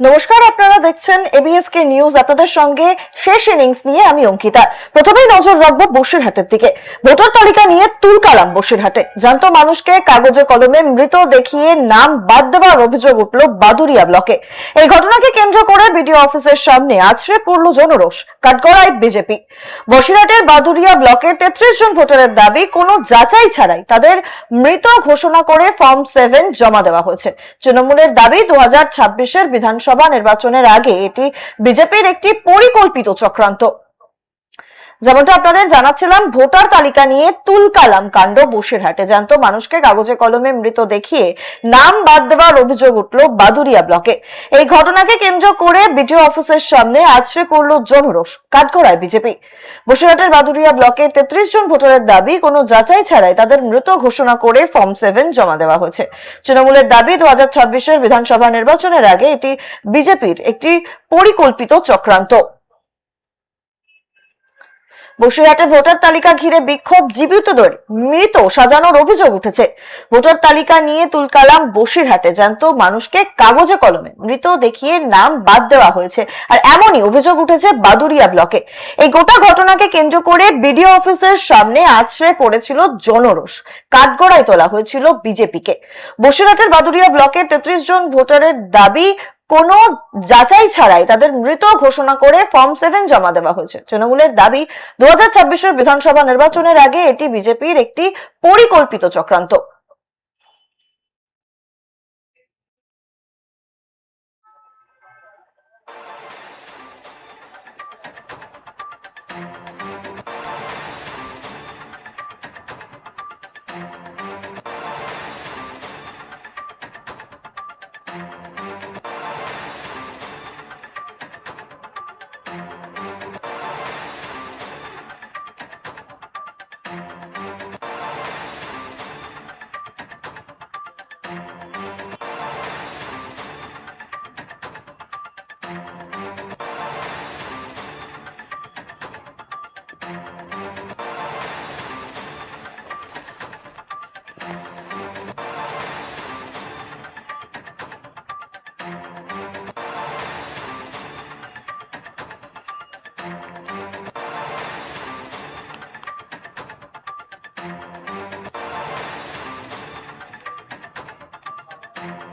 নমস্কার, আপনারা দেখছেন এবিএস কে নিউজ আপনাদের সঙ্গে শেষ ইনিংস নিয়ে আমি অঙ্কিতা। প্রথমেই নজর রাখব বসিরহাটের দিকে। ভোটার তালিকা নিয়ে তুলকালাম বসিরহাটে। জানতো মানুষকে কাগজে কলমে মৃত দেখিয়ে নাম বাদ দেওয়ার অভিযোগ উঠল বাদুরিয়া ব্লকে। এই ঘটনাকে কেন্দ্র করে বিডিও অফিসের সামনে আছড়ে পড়ল জনরোষ, কাঠগড়ায় বিজেপি। বসিরহাটের বাদুরিয়া ব্লকের তেত্রিশ জন ভোটারের দাবি, কোনো যাচাই ছাড়াই তাদের মৃত ঘোষণা করে ফর্ম সেভেন জমা দেওয়া হয়েছে। তৃণমূলের দাবি, দু হাজার ছাব্বিশের বিধানসভা নির্বাচনের আগে এটি বিজেপির একটি পরিকল্পিত চক্রান্ত। যেমনটা আপনাদের জানাচ্ছিলাম, ভোটার তালিকা নিয়ে তুলকালাম কাণ্ড। বসিরহাটে জানতো মানুষকে কাগজে কলমে মৃত দেখিয়ে নাম বাদ দেওয়ার অভিযোগ উঠল বাদুরিয়া ব্লকে। এই ঘটনাকে কেন্দ্র করে বিডিও অফিসের সামনে আছড়ে পড়ল জনরোষ, কাঠগড়ায় বিজেপি। বসিরহাটের বাদুরিয়া ব্লকের তেত্রিশ জন ভোটারের দাবি, কোনো যাচাই ছাড়াই তাদের মৃত ঘোষণা করে ফর্ম সেভেন জমা দেওয়া হয়েছে। তৃণমূলের দাবি দু হাজার বিধানসভা নির্বাচনের আগে এটি বিজেপির একটি পরিকল্পিত চক্রান্ত। বসিরহাটে ভোটার তালিকা ঘিরে বিক্ষোভ জীবিতদের মৃত, সাজানোর অভিযোগ উঠেছে। ভোটার তালিকা নিয়ে তুলকালাম বসিরহাটে জানতো মানুষকে কাগজে কলমে মৃত দেখিয়ে নাম বাদ দেওয়া হয়েছে। আর এমনই অভিযোগ উঠেছে বাদুরিয়া ব্লকে। এই গোটা ঘটনাকে কেন্দ্র করে বিডিও অফিসের সামনে আছড়ে পড়েছিল জনরোষ। কাঠগড়ায় তোলা হয়েছিল বিজেপিকে। বসিরহাটের বাদুরিয়া ব্লকের তেত্রিশ জন ভোটারের দাবি কোনো যাচাই ছাড়াই তাদের মৃত ঘোষণা করে ফর্ম সেভেন জমা দেওয়া হয়েছে। তৃণমূলের দাবি দু হাজার বিধানসভা নির্বাচনের আগে এটি বিজেপির একটি পরিকল্পিত চক্রান্ত। Thank you.